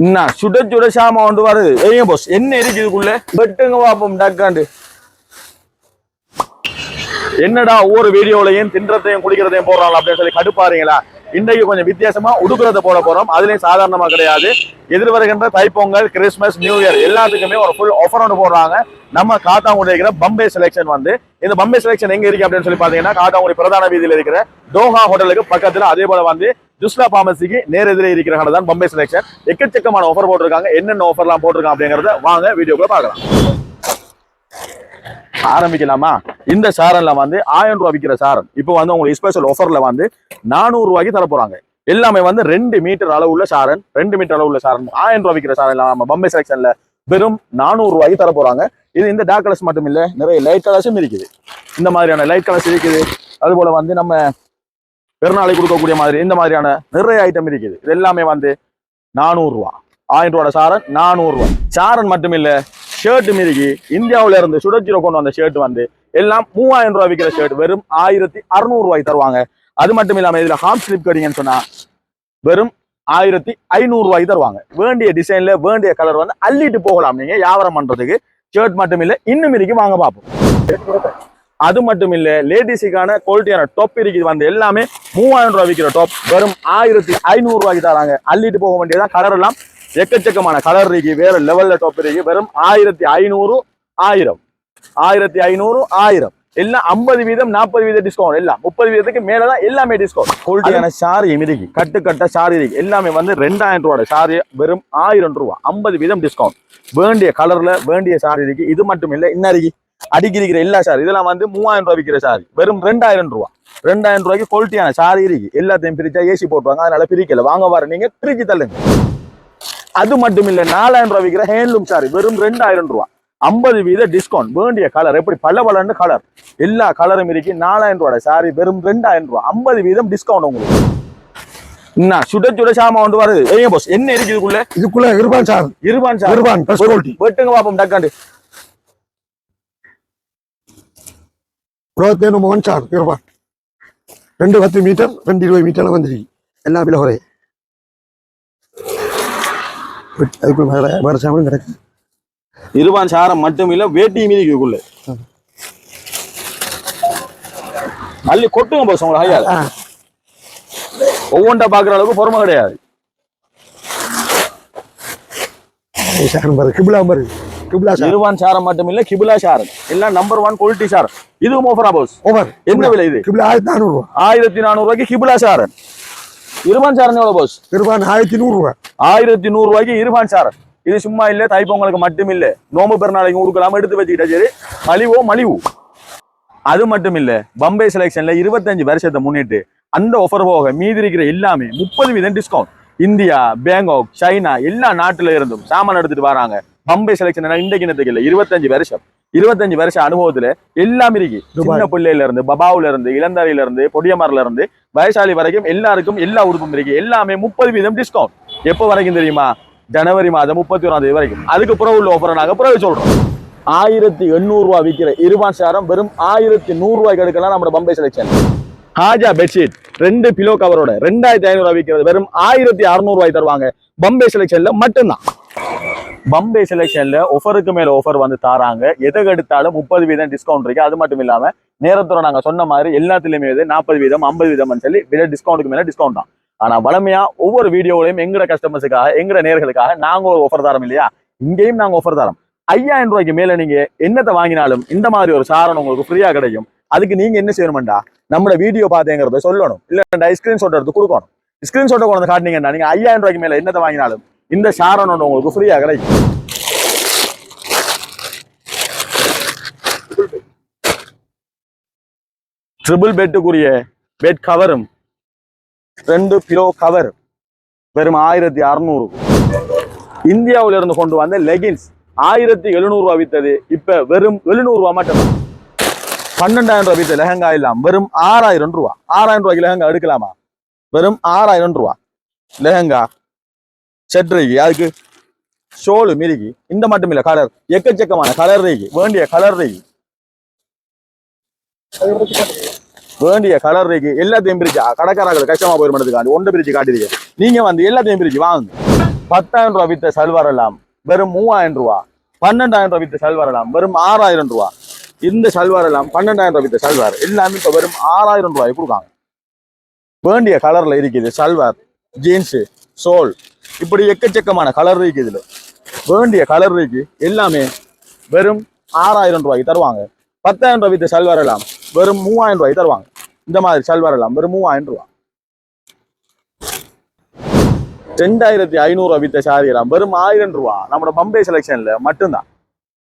என்ன சுட சுட சாமா கொண்டு வருது ஏங்க போஸ் என்ன இருக்கு இதுக்குள்ள பெட்டுங்க பாப்போம் டக்காண்டு என்னடா ஒவ்வொரு வீடியோலையும் தின்றதையும் குடிக்கிறதையும் போடுறாங்க அப்படின்னு சொல்லி கடுப்பாருங்களா இன்றைக்கு கொஞ்சம் வித்தியாசமா உடுக்கிறத போட போறோம் அதுலயும் சாதாரணமா கிடையாது எதிர்வருகின்ற தைப்பொங்கல் கிறிஸ்மஸ் நியூ இயர் எல்லாத்துக்குமே ஒரு ஃபுல் ஆஃபர் ஒன்று போடுறாங்க நம்ம காத்தாங்குடி இருக்கிற பம்பே செலெக்ஷன் வந்து இந்த பம்பே செலெக்ஷன் எங்க இருக்கு அப்படின்னு சொல்லி பாத்தீங்கன்னா காத்தாங்குடி பிரதான வீதியில் இருக்கிற டோஹா ஹோட்டலுக்கு பக்கத்துல அதே போல வந்து ஜுஸ்லா பார்மசிக்கு நேர் எதிரே இருக்கிற கடை தான் பம்பை செலெக்ஷன் எக்கச்சக்கமான ஆஃபர் போட்டிருக்காங்க. என்னென்ன ஆஃபர்லாம் போட்டிருக்காங்க அப்படிங்கறத வாங்க வீடியோக்குள்ள பார்க்கலாம். ஆரம்பிக்கலாமா? இந்த சாரன்ல வந்து ஆயிரம் ரூபாய் விற்கிற சாரன் இப்போ வந்து உங்களுக்கு ஸ்பெஷல் ஆஃபர்ல வந்து நானூறு ரூபாய்க்கு தர போறாங்க. எல்லாமே வந்து ரெண்டு மீட்டர் அளவுள்ள சாரன் ரெண்டு மீட்டர் அளவுள்ள சாரன் ஆயிரம் ரூபாய் விற்கிற சாரன் நம்ம பம்பை செலெக்ஷன்ல வெறும் நானூறு ரூபாய்க்கு தர போறாங்க. இது இந்த டார்க் கலர்ஸ் மட்டும் இல்ல நிறைய லைட் கலர்ஸும் இருக்குது. இந்த மாதிரியான லைட் கலர்ஸ் இருக்குது. அது போல வந்து நம்ம பெருநாளை கொடுக்கக்கூடிய மாதிரி இந்த மாதிரியான நிறைய ஐட்டம் இருக்குது. இது எல்லாமே வந்து நானூறு ரூபா ஆயிரம் ரூபாய் சாரன் நானூறுரூவா சாரன் மட்டும் இல்லை ஷர்ட் மிருகி இந்தியாவுல இருந்து சுடச்சிரோ கொண்டு வந்த ஷர்ட் வந்து எல்லாம் மூவாயிரம் ரூபாய் விற்கிற ஷர்ட் வெறும் ஆயிரத்தி அறுநூறு தருவாங்க. அது மட்டும் இல்லாமல் இதில் ஹாஃப் ஸ்லிப் கடிங்கன்னு சொன்னா வெறும் ஆயிரத்தி ஐநூறுரூவாய்க்கு தருவாங்க. வேண்டிய டிசைன்ல வேண்டிய கலர் வந்து அள்ளிட்டு போகலாம். நீங்கள் வியாபாரம் பண்றதுக்கு ஷர்ட் மட்டும் இல்லை இன்னும் இருக்கு. வாங்க பார்ப்போம் அது மட்டும் இல்ல லேடிஸுக்கான குவாலிட்டியான டாப் இருக்குது. வந்து எல்லாமே மூவாயிரம் ரூபாய் விற்கிற டாப் வெறும் ஆயிரத்தி ஐநூறு ரூபாய்க்கு தராங்க. அள்ளிட்டு போக வேண்டியதான் கலர் எல்லாம். எக்கச்சக்கமான கலர் இருக்கு. வேற லெவல்ல டாப் இருக்கு. வெறும் ஆயிரத்தி ஐநூறு ஆயிரம். ஆயிரத்தி ஐநூறு ஆயிரம். எல்லாம் ஐம்பது வீதம் நாற்பது வீதம் டிஸ்கவுண்ட் எல்லாம். முப்பது வீதத்துக்கு மேலதான் எல்லாமே டிஸ்கவுண்ட் குவாலிட்டியான சாரி இருக்கு. கட்டு கட்ட சாரி இருக்கு. எல்லாமே வந்து ரெண்டாயிரம் ரூபாய் சாரி வெறும் ஆயிரம் ரூபாய். ஐம்பது வீதம் டிஸ்கவுண்ட் வேண்டிய கலர்ல வேண்டிய சாரி இருக்கு. இது மட்டும் இல்ல இன்னும் இருக்கு. அடிக்கிற எல்லா சாரி இதெல்லாம் வந்து மூவாயிரம் ரூபாய் விற்கிற சாரி. வெறும் ரெண்டாயிரம் ரூபாய் ரெண்டாயிரம் ரூபாய்க்கு குவாலிட்டியான சாரி இருக்கு. எல்லாத்தையும் பிரிச்சா ஏசி போட்டுவாங்க அதனால பிரிக்கல. வாங்க வர நீங்க பிரிச்சு தள்ளுங்க. அது மட்டும் இல்ல நாலாயிரம் ரூபாய் விற்கிற ஹேண்ட்லூம் சாரி வெறும் ரெண்டாயிரம் ரூபாய் ஐம்பது வீத டிஸ்கவுண்ட் வேண்டிய கலர் எப்படி? பல பலன்னு கலர் எல்லா கலரும் இருக்கு. நாலாயிரம் ரூபாய் சாரி வெறும் ரெண்டாயிரம் ரூபாய் ஐம்பது வீதம் டிஸ்கவுண்ட் உங்களுக்கு. என்ன? சுட சுட சாமா கொண்டு வருது ஏங்க போஸ் என்ன இருக்கு இதுக்குள்ள? இதுக்குள்ள இருபான் சார். இருபான் சார். இருபான் வெட்டுங்க பாப்போம் டக்காண்டு இருபத்தி நம்ம ஒன் சார் இருபான் ரெண்டு பத்து மீட்டர் ரெண்டு இருபது மீட்டர்ல வந்துருக்கு. எல்லாம் விலை குறை அதுக்குள்ள வேற வேற சாமலும் கிடக்கு. இருபான் சாரம் மட்டும் இல்ல வேட்டி மீதி இதுக்குள்ள. அள்ளி கொட்டுங்க போஸ் உங்களை ஐயா ஒவ்வொன்றா பாக்குற அளவுக்கு பொறுமை கிடையாது. சாரம் பாரு கிபிலா பாரு. கிபிலா சார். இருவான் சாரம் மட்டும் இல்ல கிபிலா சாரம் எல்லாம் நம்பர் ஒன் குவாலிட்டி சாரம் இதுவும் ஓஃபரா போஸ் ஓவர் என்ன விலை இது? கிபிலா ஆயிரத்தி நானூறு ரூபா. ஆயிரத்தி நானூறு ரூபாய்க்கு கிபிலா சாரன் இருபான் சாரன் எவ்வளவு போஸ் இருபான் ஆயிரத்தி நூறு ரூபா. ஆயிரத்தி நூறு ரூபாய்க்கு இருபான் சாரன் இது சும்மா இல்ல தைப்பொங்கலுக்கு மட்டும் இல்ல நோம்பு பெருநாளைக்கு கொடுக்கலாம் எடுத்து வச்சுக்கிட்டா சரி. மலிவோ மலிவு. அது மட்டும் இல்ல பம்பே செலெக்ஷன்ல இருபத்தஞ்சு வருஷத்தை முன்னிட்டு அந்த ஆஃபர் போக மீதி இருக்கிற எல்லாமே முப்பது வீதம் டிஸ்கவுண்ட் இந்தியா பேங்காக் சைனா எல்லா நாட்டுல இருந்தும் சாமான் எடுத்துட்டு வராங்க. பம்பே செலெக்ஷன் இன்றைக்கு இனத்துக்கு இல்ல இருபத்தஞ்சு வருஷம். இருபத்தஞ்சு வருஷ அனுபவத்துல எல்லாம் இருக்கு. சின்ன பிள்ளையில இருந்து பபாவுல இருந்து இளந்தாரியில இருந்து பொடியமரில இருந்து வயசாளி வரைக்கும் எல்லாருக்கும் எல்லா உறுப்பும் இருக்கு. எல்லாமே முப்பது வீதம் டிஸ்கவுண்ட் எப்போ வரைக்கும் தெரியுமா? ஜனவரி மாதம் முப்பத்தி ஒராம் தேதி வரைக்கும். அதுக்கு பிறகு உள்ள ஆஃபரை நாங்க பிறகு சொல்றோம். ஆயிரத்தி எண்ணூறு ரூபாய் விற்கிற இருபான் சாரம் வெறும் ஆயிரத்தி நூறு ரூபாய்க்கு எடுக்கலாம் நம்ம பம்பே செலெக்ஷன் ஹாஜா பெட்ஷீட் ரெண்டு பிலோ கவரோட ரெண்டாயிரத்தி ஐநூறு ரூபாய் விற்கிறது வெறும் ஆயிரத்தி அறுநூறு ரூபாய் தருவாங்க. பம்பே செலெக்ஷன்ல மட்டும்தான். பம்பே செலெக்ஷன்ல ஆஃபருக்கு மேல ஆஃபர் வந்து தாராங்க. எதை எடுத்தாலும் முப்பது வீதம் டிஸ்கவுண்ட் இருக்கு. அது மட்டும் இல்லாம நேரத்தோட நாங்க சொன்ன மாதிரி எல்லாத்துலயுமே வந்து நாற்பது வீதம் ஐம்பது வீதம் சொல்லி விலை டிஸ்கவுண்ட்டுக்கு மேல டிஸ்கவுண்ட் தான். ஆனா வளமையா ஒவ்வொரு வீடியோவிலையும் எங்கட கஸ்டமர்ஸுக்காக எங்கட நேர்களுக்காக நாங்க ஒரு ஆஃபர் தரோம் இல்லையா? இங்கேயும் நாங்க ஆஃபர் தரோம். ஐயாயிரம் ரூபாய்க்கு மேல நீங்க என்னத்தை வாங்கினாலும் இந்த மாதிரி ஒரு சாரணம் உங்களுக்கு ஃப்ரீயா கிடைக்கும். அதுக்கு நீங்க என்ன செய்யணும்டா? நம்மளோட வீடியோ பார்த்தேங்கிறத சொல்லணும். இல்ல ஸ்கிரீன்ஷாட் எடுத்து கொடுக்கணும். ஸ்கிரீன்ஷாட்டை கொண்டு வந்து காட்டினீங்கன்னா நீங்க ஐயாயிரம் ரூபாய்க்கு மேல என்னத்தை வாங்கினாலும் இந்த சாரணம் ஒண்ணு உங்களுக்கு ஃப்ரீயாக கிடைக்கும். ட்ரிபிள் பெட்டுக்குரிய பெட் கவரும் ரெண்டு பிலோ கவர் வெறும் ஆயிரத்தி அறுநூறு. இந்தியாவில் இருந்து கொண்டு வந்த லெகின்ஸ் ஆயிரத்தி எழுநூறு ரூபா வித்தது. இப்ப வெறும் எழுநூறு ரூபா மட்டும். பன்னெண்டாயிரம் ரூபாய் வித்த லெஹங்கா இல்லாம வெறும் ஆறாயிரம் ரூபா. ஆறாயிரம் ரூபாய்க்கு லெஹங்கா எடுக்கலாமா? வெறும் ஆறாயிரம் ரூபா. லெஹங்கா செட்ரிக்கு அதுக்கு ஷோலு மிருகி. இந்த மட்டும் இல்ல கலர் எக்கச்சக்கமான கலர் இருக்கு. வேண்டிய கலர் இருக்கு. வேண்டிய கலர் இருக்கு. எல்லாத்தையும் பிரிச்சு கடைக்காரர்கள் கஷ்டமா போயிடும் ஒன்று பிரிச்சு காட்டிருக்கேன் நீங்க வந்து எல்லாத்தையும் பிரிச்சு வாங்க. பத்தாயிரம் ரூபாய் வித்த சல்வார் எல்லாம் வெறும் மூவாயிரம் ரூபா. பன்னெண்டாயிரம் ரூபாய் வித்த சல்வார் எல்லாம் வெறும் ஆறாயிரம் ரூபா. இந்த சல்வார் எல்லாம் பன்னெண்டாயிரம் ரூபாய் வித்த சல்வார். எல்லாமே இப்ப வெறும் ஆறாயிரம் ரூபாய் கொடுக்காங்க. வேண்டிய கலர்ல இருக்குது சல்வார் ஜீன்ஸ் சோல். இப்படி எக்கச்சக்கமான கலர் இருக்கு இதுல. வேண்டிய கலர் இருக்கு. எல்லாமே வெறும் ஆறாயிரம் ரூபாய்க்கு தருவாங்க. பத்தாயிரம் ரூபாய் வித்த சல்வார் எல்லாம் வெறும் மூவாயிரம் ரூபாய்க்கு தருவாங்க. இந்த மாதிரி சல்வார் எல்லாம் வெறும் மூவாயிரம் ரூபாய். ரெண்டாயிரத்தி ஐநூறு வித்த சாரி எல்லாம் வெறும் ஆயிரம் ரூபா நம்மளோட பம்பே செலெக்ஷன்ல மட்டும்தான்.